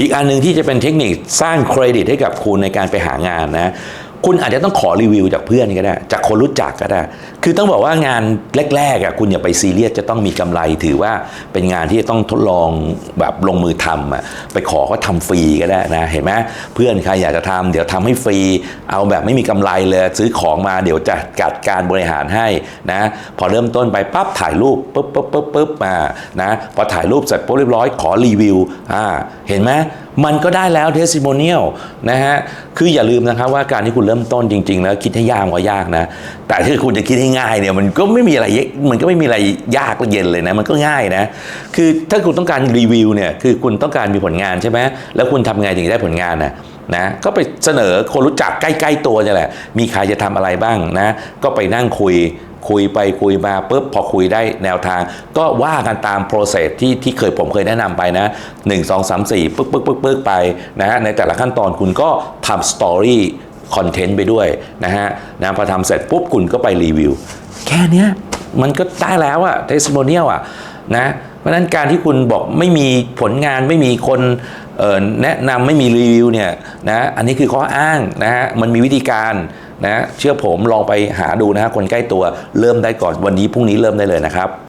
อีกอันหนึ่งที่จะเป็นเทคนิคสร้างเครดิตให้กับคุณในการไปหางานนะ คุณอาจจะต้องขอรีวิวจากเพื่อนก็ได้ จากคนรู้จักก็ได้ คือต้องบอกว่างานแรกๆอะคุณอย่าไปซีเรียสจะต้องมีกำไรถือว่าเป็นงานที่จะต้องทดลองแบบลงมือทำอะไปขอเขาทำฟรีก็ได้นะเห็นไหมเพื่อนใครอยากจะทำเดี๋ยวทำให้ฟรี เอาแบบไม่มีกำไรเลยซื้อของมาเดี๋ยวจะจัดการบริหารให้นะพอเริ่มต้นไปปั๊บถ่ายรูปปุ๊บปุ๊บปุ๊บปุ๊บมานะพอถ่ายรูปเสร็จปุ๊บเรียบร้อยขอรีวิวอ่าเห็นไหมมันก็ได้แล้วเทส i ิโมเนียลนะฮะคืออย่าลืมนะครับว่าการที่คุณเริ่มต้นจริงๆแล้วคิดให้ยากกว่ายากนะ แต่ถ้าคุณจะคิดให้ง่ายเนี่ยมันก็ไม่มีอะไรมันก็ไม่มีอะไรยากเย็นเลยนะ มันก็ง่ายนะ คือถ้าคุณต้องการรีวิวเนี่ยคือคุณต้องการมีผลงานใช่ไหมแล้วคุณทำไงถึงได้ผลงานนะนะก็ไปเสนอคนรู้จักใกล้ ๆ ตัวนี่แหละ มีใครจะทำอะไรบ้างนะ ก็ไปนั่งคุยคุยไปคุยมาปุ๊บพอคุยได้แนวทาง ก็ว่ากันตามโปรเซสที่ที่เคยผมเคยแนะนำไปนะ1 2 3 4ปึ๊กปึ๊กปึ๊กปึ๊กไปนะฮะในแต่ละขั้นตอนคุณก็ทำสตอรี่ คอนเทนต์ไปด้วยนะฮะนะพอทำเสร็จปุ๊บคุณก็ไปรีวิว แค่เนี้ยมันก็ได้แล้วอะเทสโมเนียลอะนะเพราะนั้นการที่คุณบอกไม่มีผลงานไม่มีคนแนะนำไม่มีรีวิวเนี่ยนะอันนี้คือข้ออ้างนะฮะมันมีวิธีการนะเชื่อผมลองไปหาดูนะฮะคนใกล้ตัวเริ่มได้ก่อนวันนี้พรุ่งนี้เริ่มได้เลยนะครับ